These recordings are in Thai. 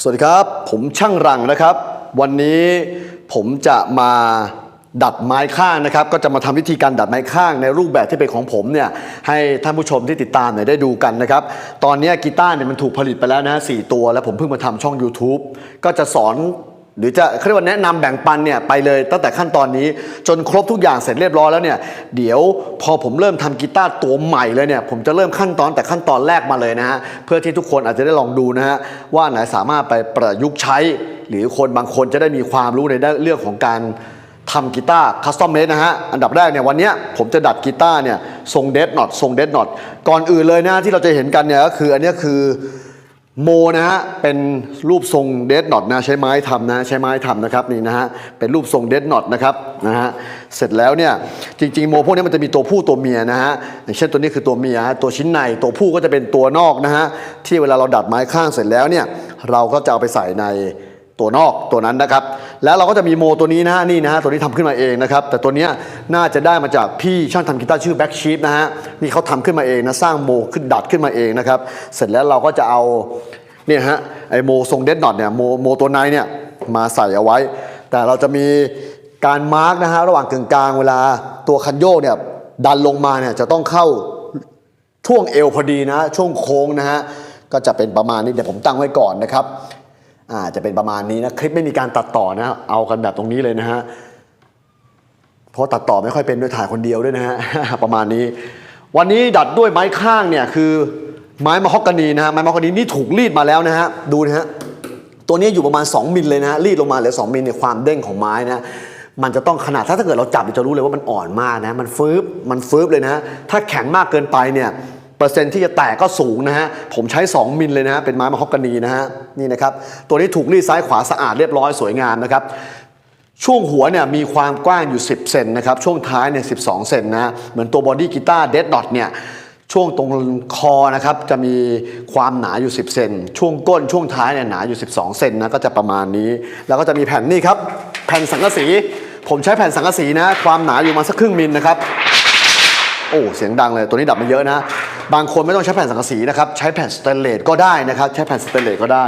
สวัสดีครับ ผมช่างรังนะครับ วันนี้ผมจะมาดัดไม้ข้างนะครับ ก็จะมาทำวิธีการดัดไม้ข้างในรูปแบบที่เป็นของผมเนี่ยให้ท่านผู้ชมที่ติดตามเนี่ยได้ดูกันนะครับ ตอนนี้กีตาร์เนี่ยมันถูกผลิตไปแล้วนะสี่ตัว แล้วผมเพิ่งมาทำช่อง YouTube ก็จะสอน หรือจะเขาเรียกว่าแนะนำแบ่งปันเนี่ยไปเลยตั้งแต่ขั้นตอนนี้ จนครบทุกอย่างเสร็จเรียบร้อยแล้วเนี่ยเดี๋ยวพอผมเริ่มทำกีตาร์ตัวใหม่เลยเนี่ยผมจะเริ่มขั้นตอนแต่ขั้นตอนแรกมาเลยนะฮะเพื่อที่ทุกคนอาจจะได้ลองดูนะฮะว่าไหนสามารถไปประยุกต์ใช้ หรือคนบางคนจะได้มีความรู้ในเรื่องของการทำกีตาร์คัสตอมเมดนะฮะ อันดับแรกเนี่ยวันนี้ผมจะดัดกีตาร์เนี่ยทรงเดดน็อตทรงเดดน็อตก่อนอื่นเลยนะที่เราจะเห็นกันเนี่ยก็คืออันนี้คือ โมนะฮะเป็นรูปทรงเดดน็อตนะใช้ไม้ทำนะใช้ไม้ทำนะครับนี่นะฮะเป็นรูปทรงเดดน็อตนะครับนะฮะเสร็จแล้วเนี่ยจริงๆโมพวกนี้มันจะมีตัวผู้ตัวเมียนะฮะอย่างเช่นตัวนี้คือตัวเมียตัวชิ้นในตัวผู้ก็จะเป็นตัวนอกนะฮะที่เวลาเราดัดไม้ข้างเสร็จแล้วเนี่ยเราก็จะเอาไปใส่ใน ตัวนอกตัวนั้นนะครับ แล้วเราก็จะมีโมตัวนี้นะฮะนี่นะฮะตัวนี้ทำขึ้นมาเองนะครับ แต่ตัวนี้น่าจะได้มาจากพี่ช่างทำกีตาร์ชื่อแบ็กชีฟนะฮะนี่เขาทำขึ้นมาเองนะสร้างโมขึ้นดัดขึ้นมาเองนะครับ เสร็จแล้วเราก็จะเอาเนี่ยฮะไอโมทรงเดดน็อตเนี่ยโมโมตัวในเนี่ยมาใส่เอาไว้ แต่เราจะมีการมาร์กนะฮะระหว่างกึ่งกลางเวลาตัวคันโยกเนี่ยดันลงมาเนี่ยจะต้องเข้าช่วงเอวพอดีนะ ช่วงโค้งนะฮะก็จะเป็นประมาณนี้เดี๋ยวผมตั้งไว้ก่อนนะครับ อ่าจะเป็นประมาณนี้นะคลิปไม่มีการตัดต่อนะเอากันแบบตรงนี้เลยนะฮะเพราะตัดต่อไม่ค่อยเป็นด้วยถ่ายคนเดียวด้วยนะฮะประมาณนี้ วันนี้ดัดด้วยไม้ข้างเนี่ยคือไม้มะฮอกกานีนะฮะไม้มะฮอกกานีนี่ถูกรีดมาแล้วนะฮะดูนะฮะตัวนี้อยู่ประมาณ 2มิลเลยนะฮะรีดลงมาเหลือ2มิลเนี่ยความเด้งของไม้นะมันจะต้องขนาดถ้าถ้าเกิดเราจับจะรู้เลยว่ามันอ่อนมากนะมันฟืบมันฟืบเลยนะถ้าแข็งมากเกินไปเนี่ย เปอร์เซ็นต์ที่จะแตกก็สูงนะฮะ ผมใช้ 2 มิลเลยนะฮะ เป็นไม้มะฮอกกานีนะฮะ นี่นะครับ ตัวนี้ถูกรีดซ้ายขวาสะอาดเรียบร้อยสวยงามนะครับ ช่วงหัวเนี่ยมีความกว้างอยู่ 10 เซนนะครับ ช่วงท้ายเนี่ย12 เซนนะ เหมือนตัวบอดี้กีตาร์เดดดอทเนี่ยช่วงตรงคอนะครับจะมีความหนาอยู่ 10 เซนช่วงก้นช่วงท้ายเนี่ยหนาอยู่ 12 เซนนะก็จะประมาณนี้ แล้วก็จะมีแผ่นนี่ครับ แผ่นสังกะสี ผมใช้แผ่นสังกะสีนะ ความหนาอยู่มาสักครึ่งมิลนะครับ โอ้ เสียงดังเลย ตัวนี้ดับมาเยอะนะ บางคนไม่ต้องใช้แผ่นสังกะสีนะครับ ใช้แผ่นสแตนเลสก็ได้นะครับ ใช้แผ่นสแตนเลสก็ได้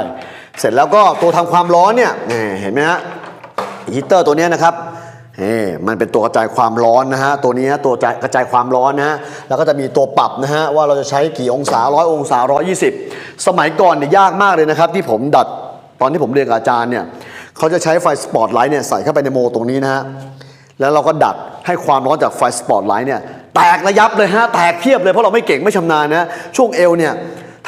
เสร็จแล้วก็ตัวทำความร้อนเนี่ยเห็นไหมฮะฮีเตอร์ตัวเนี้ยนะครับเฮ้มันเป็นตัวกระจายความร้อนนะฮะตัวนี้ตัวกระจายความร้อนนะฮะแล้วก็จะมีตัวปรับนะฮะว่าเราจะใช้กี่องศาร้อยองศาร้อยี่สิบสมัยก่อนเนี่ยยากมากเลยนะครับ ที่ผมดัดตอนที่ผมเรียนกับอาจารย์เนี่ยเขาจะใช้ไฟสปอตไลท์เนี่ยใส่เข้าไปในโมตรงนี้นะฮะแล้วเราก็ดัดให้ความร้อนจากไฟสปอตไลท์เนี่ย แตกระยับเลยฮะแตกเพียบเลยเพราะเราไม่เก่งไม่ชำนาญนะช่วงเอวเนี่ย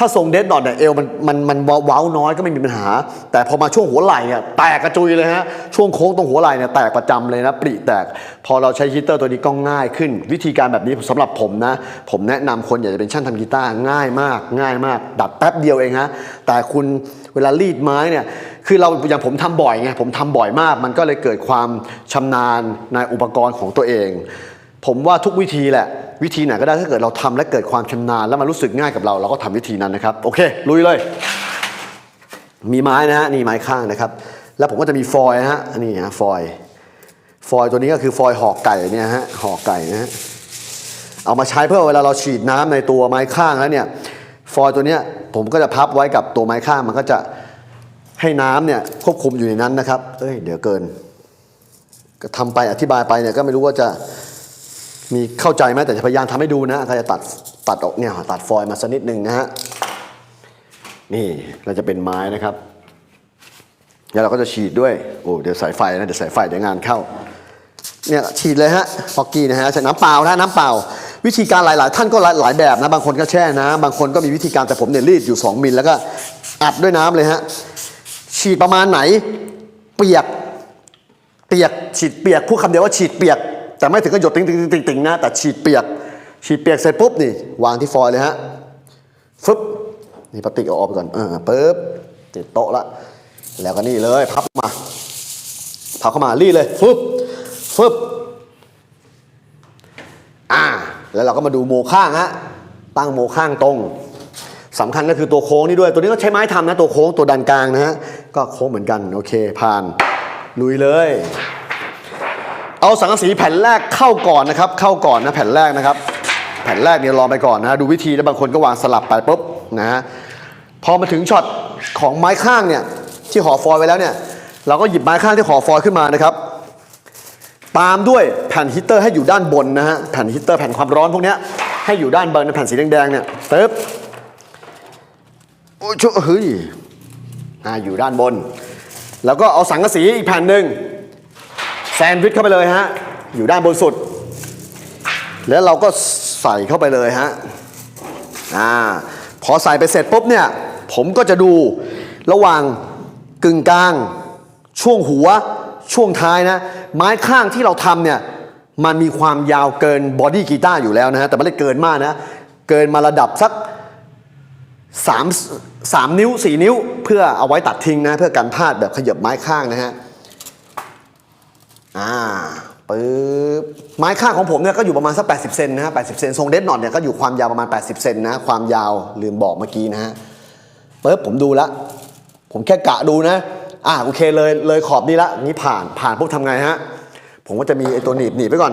ถ้าทรงเดดดอทเนี่ยเอวมันมันมันเว้าน้อยก็ไม่มีปัญหา แต่พอมาช่วงหัวไหล่เนี่ยแตกกระจุยเลยฮะช่วงโค้งตรงหัวไหล่เนี่ยแตกประจำเลยนะปริแตก พอเราใช้ฮีตเตอร์ตัวนี้ก็ง่ายขึ้น วิธีการแบบนี้สำหรับผมนะ ผมแนะนำคนอยากจะเป็นช่างทำกีตาร์ง่ายมาก ง่ายมาก ดัดแป๊บเดียวเองฮะแต่คุณเวลารีดไม้เนี่ยคือเราอย่างผมทำบ่อยไงผมทำบ่อยมาก มันก็เลยเกิดความชำนาญในอุปกรณ์ของตัวเอง ผมว่าทุกวิธีแหละ วิธีไหนก็ได้ถ้าเกิดเราทำและเกิดความชำนาญแล้วมันรู้สึกง่ายกับเรา เราก็ทำวิธีนั้นนะครับ โอเค ลุยเลย มีไม้นะฮะนี่ไม้ข้างนะครับ แล้วผมก็จะมีฟอยนะฮะนี่ฮะฟอยฟอยตัวนี้ก็คือฟอยห่อไก่เนี่ยฮะห่อไก่นะฮะเอามาใช้เพื่อเวลาเราฉีดน้ำในตัวไม้ข้างแล้วเนี่ยฟอยตัวเนี้ยผมก็จะพับไว้กับตัวไม้ข้างมันก็จะให้น้ำเนี่ยควบคุมอยู่ในนั้นนะครับ เอ้ย เดี๋ยวเกิน ก็ทำไปอธิบายไปเนี่ยก็ไม่รู้ว่าจะ มีเข้าใจไหมแต่จะพยายามทำให้ดูนะใครจะตัดตัดออกเนี่ยตัดฟอยล์มาสักนิดหนึ่งนะฮะนี่เราจะเป็นไม้นะครับ แล้วเราก็จะฉีดด้วยโอ้เดี๋ยวสายไฟนะเดี๋ยวสายไฟเดี๋ยวงานเข้าเนี่ยฉีดเลยฮะฟอกกี้นะฮะใช้น้ำเปล่านะน้ำเปล่า วิธีการหลาย ๆ ท่านก็หลายหลายแบบนะ บางคนก็แช่น้ำบางคนก็มีวิธีการแต่ผมเนี่ยรีดอยู่ 2 มิลแล้วก็อัดด้วยน้ำเลยฮะฉีดประมาณไหน เปียก เปียกฉีดเปียกพูดคำเดียวว่าฉีดเปียก แต่ไม่ถึงกับหยดติ๊งติงติงติงนะแต่ฉีดเปียก ฉีดเปียกเสร็จปุ๊บนี่วางที่ฟอยล์เลยฮะฟึบนี่พลาสติกเอาออกไปก่อนเออปึ๊บติดโต๊ะละแล้วก็นี่เลยพับมาพับเข้ามารีดเลยฟึบฟึบอ่าแล้วเราก็มาดูโมข้างฮะตั้งโมข้างตรงสำคัญก็คือตัวโค้งนี่ด้วย ตัวนี้ก็ใช้ไม้ทำนะ ตัวโค้งตัวดันกลางนะฮะ ก็โค้งเหมือนกัน โอเค ผ่าน ลุยเลย เอาสังกะสีแผ่นแรกเข้าก่อนนะครับ เข้าก่อนนะแผ่นแรกนะครับ แผ่นแรกเนี่ยรอไปก่อนนะดูวิธีแล้วบางคนก็วางสลับไปปุ๊บนะฮะพอมาถึงช็อตของไม้ข้างเนี่ยที่ห่อฟอยไว้แล้วเนี่ย เราก็หยิบไม้ข้างที่ห่อฟอยขึ้นมานะครับ ตามด้วยแผ่นฮีตเตอร์ให้อยู่ด้านบนนะฮะแผ่นฮีตเตอร์แผ่นความร้อนพวกเนี้ยให้อยู่ด้านบนในแผ่นสีแดงๆเนี่ยปึ๊บโอ้ยชุเฮ้ยอ่าอยู่ด้านบน แล้วก็เอาสังกะสีอีกแผ่นหนึ่ง แซนด์วิชเข้าไปเลยฮะ อยู่ด้านบนสุด แล้วเราก็ใส่เข้าไปเลยฮะ อ่า พอใส่ไปเสร็จปุ๊บเนี่ย ผมก็จะดูระหว่างกึ่งกลาง ช่วงหัว ช่วงท้ายนะ ไม้ข้างที่เราทำเนี่ย มันมีความยาวเกินบอดี้กีตาร์อยู่แล้วนะฮะ แต่ไม่ได้เกินมากนะ เกินมาระดับสักสามสามนิ้วสี่นิ้ว เพื่อเอาไว้ตัดทิ้งนะ เพื่อกันพลาดแบบขยับไม้ข้างนะฮะ อ่าปึ๊บไม้ข้างของผมเนี่ยก็อยู่ประมาณสัก 80 เซนนะฮะ 80 เซนทรงเดดนอตเนี่ยก็อยู่ความยาวประมาณ 80 เซนนะ ความยาวลืมบอกเมื่อกี้นะฮะปึ๊บผมดูละ ผมแค่กะดูนะ อ่าโอเคเลยเลยขอบนี้ละนี้ผ่านผ่านปุ๊บทำไงฮะ ผมก็จะมีไอ้ตัวหนีบหนีบไปก่อน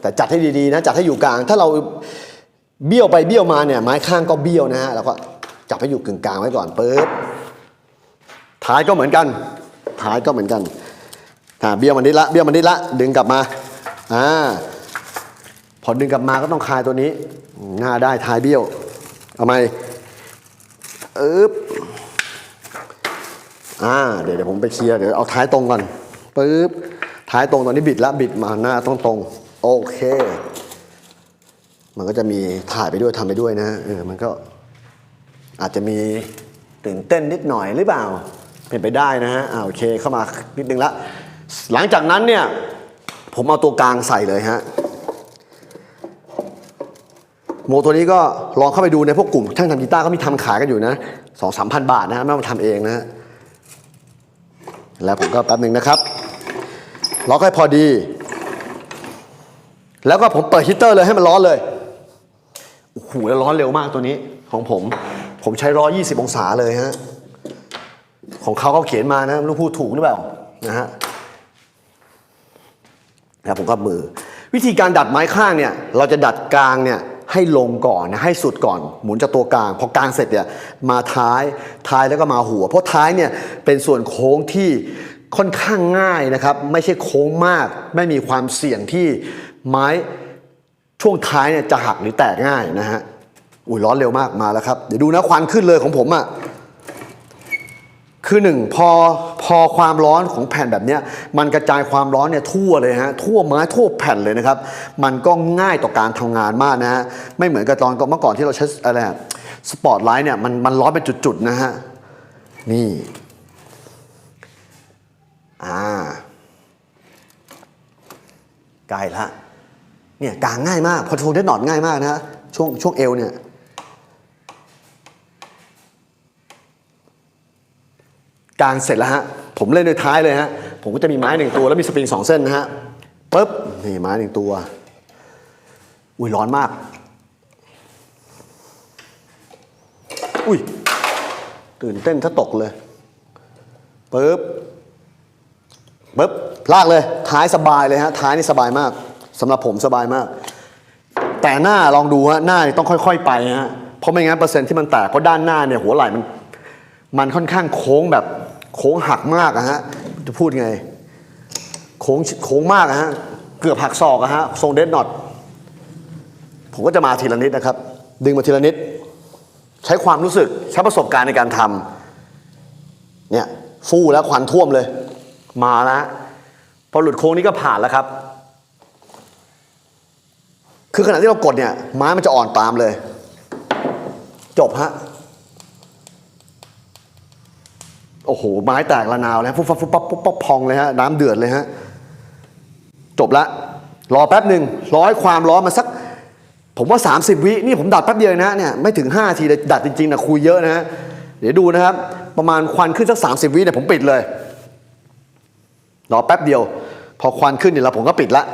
แต่จัดให้ดีๆนะ จัดให้อยู่กลาง ถ้าเราเบี้ยวไปเบี้ยวมาเนี่ยไม้ข้างก็เบี้ยวนะฮะ แล้วก็จับให้อยู่กึ่งกลางไว้ก่อนปึ๊บท้ายก็เหมือนกัน ท้ายก็เหมือนกัน อ่าเบี้ยวมันนิดละเบี้ยวมันนิดละดึงกลับมาอ่าพอดึงกลับมาก็ต้องคลายตัวนี้หน้าได้ท้ายเบี้ยวเอาไหมอึ๊บอ่าเดี๋ยวเดี๋ยวผมไปเคลียร์เดี๋ยวเอาท้ายตรงก่อนปึ๊บท้ายตรงตอนนี้บิดละบิดมาหน้าต้องตรงโอเค มันก็จะมีถ่ายไปด้วยทำไปด้วยนะเออมันก็อาจจะมีตื่นเต้นนิดหน่อยหรือเปล่าเป็นไปได้นะฮะอ่าโอเคเข้ามานิดนึงละ หลังจากนั้นเนี่ยผมเอาตัวกลางใส่เลยฮะโมตัวนี้ก็ลองเข้าไปดูในพวกกลุ่มช่างทำกีตาร์ก็มีทำขายกันอยู่นะสองสามพันบาทนะไม่ต้องทำเองนะแล้วผมก็แป๊บหนึ่งนะครับล็อกให้พอดี แล้วก็ผมเปิดฮีเตอร์เลยให้มันร้อนเลยโอ้โหแล้วร้อนเร็วมากตัวนี้ของผม ผมใช้ร้อยี่สิบองศาเลยฮะของเขาเขาเขียนมานะรู้พูดถูกหรือเปล่านะฮะ แล้วผมก็มือ วิธีการดัดไม้ข้างเนี่ยเราจะดัดกลางเนี่ยให้ลงก่อนนะให้สุดก่อน หมุนจากตัวกลางพอกลางเสร็จเนี่ยมาท้ายท้ายแล้วก็มาหัว เพราะท้ายเนี่ยเป็นส่วนโค้งที่ค่อนข้างง่ายนะครับ ไม่ใช่โค้งมาก ไม่มีความเสี่ยงที่ไม้ช่วงท้ายเนี่ยจะหักหรือแตกง่ายนะฮะอุ้ยร้อนเร็วมากมาแล้วครับ เดี๋ยวดูนะควันขึ้นเลยของผมอะ่ะ คือหนึ่งพอพอความร้อนของแผ่นแบบนี้มันกระจายความร้อนเนี่ยทั่วเลยฮะทั่วไม้ทั่วแผ่นเลยนะครับ มันก็ง่ายต่อการทำงานมากนะฮะไม่เหมือนกับตอนเมื่อก่อนที่เราใช้อะไรสปอตไลท์เนี่ยมันมันร้อนเป็นจุดๆนะฮะนี่อ่าใกลละเนี่ยกางง่ายมากพอโทนได้หนอดง่ายมากนะฮะช่วงช่วงเอวเนี่ย กลางเสร็จแล้วฮะผมเล่นในท้ายเลยฮะผมก็จะมีไม้หนึ่งตัวแล้วมีสปริงสองเส้นนะฮะปุ๊บนี่ไม้หนึ่งตัว อุ้ยร้อนมาก อุ้ยตื่นเต้นถ้าตกเลยปุ๊บปึ๊บลากเลยท้ายสบายเลยฮะท้ายนี่สบายมากสำหรับผมสบายมาก แต่หน้าลองดูฮะหน้าต้องค่อย ๆ ไปฮะเพราะไม่งั้นเปอร์เซ็นต์ที่มันแตกเพราะด้านหน้าเนี่ยหัวไหล่มัน มันค่อนข้างโค้งแบบ โค้งหักมากอะฮะจะพูดไงโค้งโค้งมากอะฮะเกือบหักศอกอะฮะทรงเดดน็อตผมก็จะมาทีละนิดนะครับ ดึงมาทีละนิด ใช้ความรู้สึกใช้ประสบการณ์ในการทำเนี่ยฟู่แล้วควันท่วมเลย มาแล้วพอหลุดโค้งนี้ก็ผ่านแล้วครับ คือขณะที่เรากดเนี่ยไม้มันจะอ่อนตามเลย จบฮะ โอ้โห ไม้แตกระนาวแล้วฟุบฟับฟุบปั๊บปุ๊บปั๊บพองเลยฮะน้ำเดือดเลยฮะจบละ รอแป๊บหนึ่งร้อให้ความร้อนมาสัก ผมว่า 30 วินี่ผมดัดแป๊บเดียวนะเนี่ยไม่ถึง5ทีเลยดัดจริงๆนะคุยเยอะนะฮะเดี๋ยวดูนะครับ ประมาณควันขึ้นสัก 30 วิเนี่ยผมปิดเลย รอแป๊บเดียว พอควันขึ้นเนี่ยเราผมก็ปิดละ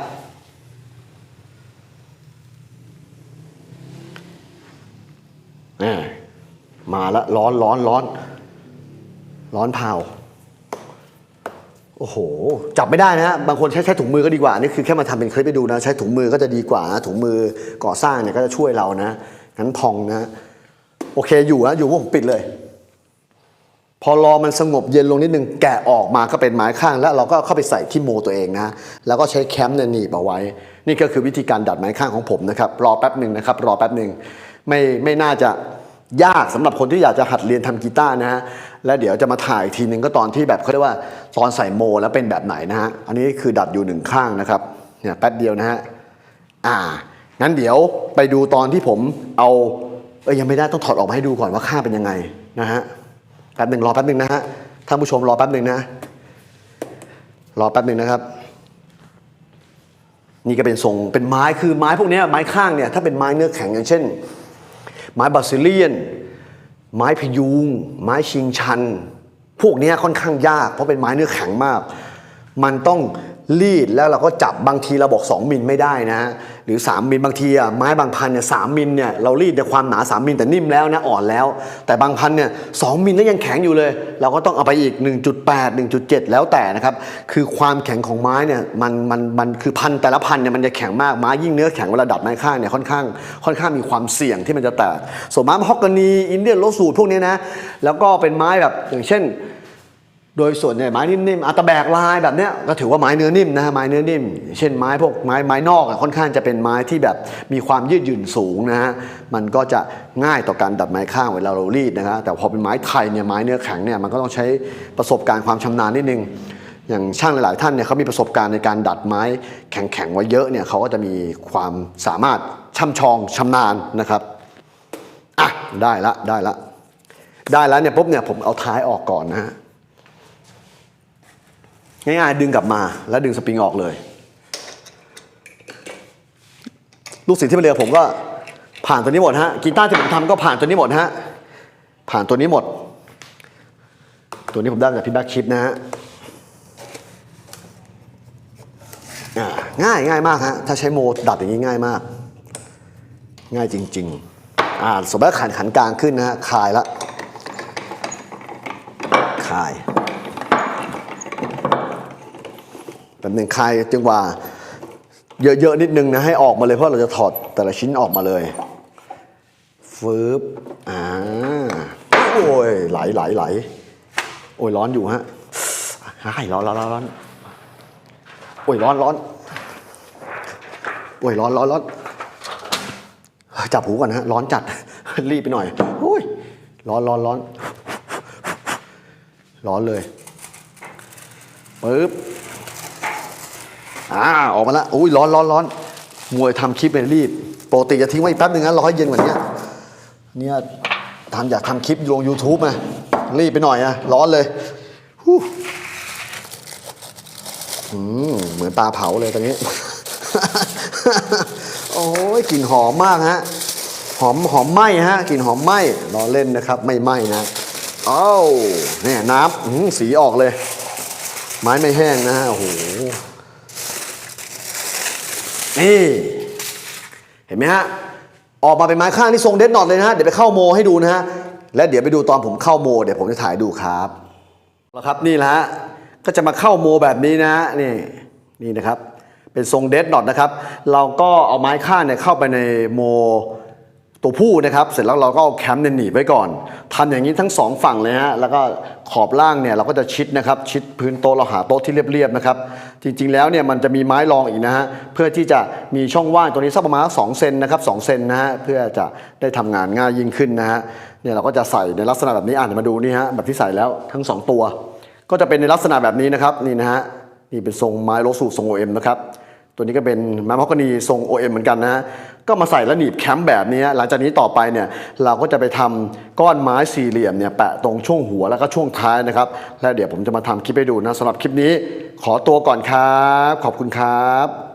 แหม่มาละร้อนร้อนร้อน ร้อนเผาโอ้โห จับไม่ได้นะฮะบางคนใช้ใช้ถุงมือก็ดีกว่า นี่คือแค่มาทำเป็นคลิปให้ดูนะ ใช้ถุงมือก็จะดีกว่านะถุงมือก่อสร้างเนี่ยก็จะช่วยเรานะงั้นพองนะ โอเคอยู่นะอยู่ว่าผมปิดเลย พอรอมันสงบเย็นลงนิดนึงแกะออกมาก็เป็นไม้ข้าง แล้วเราก็เข้าไปใส่ที่โมตัวเองนะ แล้วก็ใช้แคมป์เนี่ยหนีบเอาไว้ นี่ก็คือวิธีการดัดไม้ข้างของผมนะครับ รอแป๊บหนึ่งนะครับ รอแป๊บหนึ่งไม่ไม่น่าจะ ยากสำหรับคนที่อยากจะหัดเรียนทำกีตาร์นะฮะ แล้วเดี๋ยวจะมาถ่ายอีกทีหนึ่งก็ตอนที่แบบเขาเรียกว่าตอนใส่โมแล้วเป็นแบบไหนนะฮะ อันนี้คือดัดอยู่หนึ่งข้างนะครับ เนี่ยแป๊บเดียวนะฮะ อ่า งั้นเดี๋ยวไปดูตอนที่ผมเอาเอ้ยยังไม่ได้ต้องถอดออกมาให้ดูก่อนว่าค่าเป็นยังไงนะฮะ แป๊บหนึ่งรอแป๊บหนึ่งนะฮะ ท่านผู้ชมรอแป๊บหนึ่งนะ รอแป๊บหนึ่งนะครับ นี่ก็เป็นทรงเป็นไม้คือไม้พวกนี้ไม้ข้างเนี่ยถ้าเป็นไม้เนื้อแข็งอย่างเช่น ไม้บาซิเลียน ไม้พยุง ไม้ชิงชัน พวกนี้ค่อนข้างยากเพราะเป็นไม้เนื้อแข็งมาก มันต้องรีดแล้วเราก็จับบางทีเราบอก 2มิลไม่ได้นะ หรือ 3 มิลบางทีอะไม้บางพันเนี่ยสมิลเนี่ยเรารีดในความหนา 3 มิลแต่นิ่มแล้วนะอ่อนแล้ว แต่บางพันเนี่ยสมิลแล้วยังแข็งอยู่เลย เราก็ต้องเอาไปอีก 1.8 1.7 แล้วแต่นะครับคือความแข็งของไม้เนี่ยมันมันมันคือพันแต่ละพันเนี่ยมันจะแข็งมากไม้ยิ่งเนื้อแข็งเวลาดัดไม้ข้างเนี่ยค่อนข้างค่อนข้างมีความเสี่ยงที่มันจะแตกส่วนไม้มะฮอกกานีอินเดียนโลสูตรพวกนี้นะแล้วก็เป็นไม้แบบอย่างเช่น โดยส่วนเนี่ยไม้นิ่มๆอัตแบกลายแบบเนี้ยก็ถือว่าไม้เนื้อนิ่มนะฮะไม้เนื้อนิ่ม เช่นไม้พวกไม้ไม้นอกอะค่อนข้างจะเป็นไม้ที่แบบมีความยืดหยุ่นสูงนะฮะมันก็จะง่ายต่อการดัดไม้ข้างเวลาเรารีดนะฮะแต่พอเป็นไม้ไทยเนี่ยไม้เนื้อแข็งเนี่ยมันก็ต้องใช้ประสบการณ์ความชำนาญนิดนึงอย่างช่างหลาย ๆ ท่านเนี่ยเขามีประสบการณ์ในการดัดไม้แข็งๆไว้เยอะเนี่ยเขาก็จะมีความสามารถช่ำชองชำนาญนะครับอะได้ละได้ละได้แล้วเนี่ยปุ๊บเนี่ยผมเอาท้ายออกก่อนนะฮะ ง่ายๆดึงกลับมาแล้วดึงสปริงออกเลย ลูกศิษย์ที่มาเรียนผมก็ผ่านตัวนี้หมดฮะกีตาร์ที่ผมทำก็ผ่านตัวนี้หมดฮะผ่านตัวนี้หมด ตัวนี้ผมได้จากพี่แบ็กชิปนะฮะง่ายง่ายมากฮะถ้าใช้โมดัดอย่างนี้ง่ายมาก ง่ายจริง ๆ อ่าสมมติขันขันกลางขึ้นนะฮะคลายละคลาย แบบหนึ่งคลายจังหวะเยอะๆนิดนึงนะให้ออกมาเลยเพราะเราจะถอดแต่ละชิ้นออกมาเลยฟืบอ่าโอ้ยไหลไหลไหลโอ้ยร้อนอยู่ฮะให้ร้อนร้อนร้อนร้อนโอ้ยร้อนร้อนโอ้ยร้อนร้อนร้อนจับหูก่อนนะฮะร้อนจัดรีบไปหน่อยโอ้ยร้อนร้อนร้อนร้อนเลยปึ๊บ อ่าออกมาแล้วอุ้ยร้อนร้อนร้อนมวยทำคลิปเป็นรีบปกติจะทิ้งไว้อีกแป๊บนึงนะรอให้เย็นกว่านี้เนี่ยทำอยากทำคลิปลง YouTube มารีบไปหน่อยอะร้อนเลยฮู้อืมเหมือนปลาเผาเลยตอนนี้ โอ้ยกลิ่นหอมมากฮะ หอมหอมไหมฮะกลิ่นหอมไหมรอเล่นนะครับ ไม่ไหมนะอ้าวเนี่ยน้ำสีออกเลย ไม้ไม่แห้งนะฮะโอ้โห นี่ เห็นไหมฮะ ออกมาเป็นไม้ข้างที่ทรงเด็ดนอตเลยนะฮะ เดี๋ยวไปเข้าโมให้ดูนะฮะ และเดี๋ยวไปดูตอนผมเข้าโม เดี๋ยวผมจะถ่ายดูครับแล้วครับนี่แหละฮะก็จะมาเข้าโมแบบนี้นะนี่นี่นะครับ เป็นทรงเด็ดนอตนะครับ เราก็เอาไม้ข้างเนี่ยเข้าไปในโม ตัวผู้นะครับเสร็จแล้วเราก็เอาแคมป์เนี่ยหนีบไว้ก่อนทำอย่างนี้ทั้งสองฝั่งเลยฮะแล้วก็ขอบล่างเนี่ยเราก็จะชิดนะครับชิดพื้นโต๊ะเราหาโต๊ะที่เรียบๆนะครับจริงๆแล้วเนี่ยมันจะมีไม้รองอีกนะฮะเพื่อที่จะมีช่องว่างตัวนี้สักประมาณสองเซนนะครับสองเซนนะฮะเพื่อจะได้ทำงานง่ายยิ่งขึ้นนะฮะเนี่ยเราก็จะใส่ในลักษณะแบบนี้อ่านมาดูนี่ฮะแบบที่ใส่แล้วทั้งสองตัว ก็จะเป็นในลักษณะแบบนี้นะครับนี่นะฮะนี่เป็นทรงไม้โลสูทรง OM นะครับ ตัวนี้ก็เป็นไม้มะฮอกกานีทรง OM เหมือนกันนะฮะก็มาใส่แล้วหนีบแคมป์แบบนี้ หลังจากนี้ต่อไปเนี่ยเราก็จะไปทำก้อนไม้สี่เหลี่ยมเนี่ยแปะตรงช่วงหัวแล้วก็ช่วงท้ายนะครับ แล้วเดี๋ยวผมจะมาทำคลิปให้ดูนะสำหรับคลิปนี้ ขอตัวก่อนครับ ขอบคุณครับ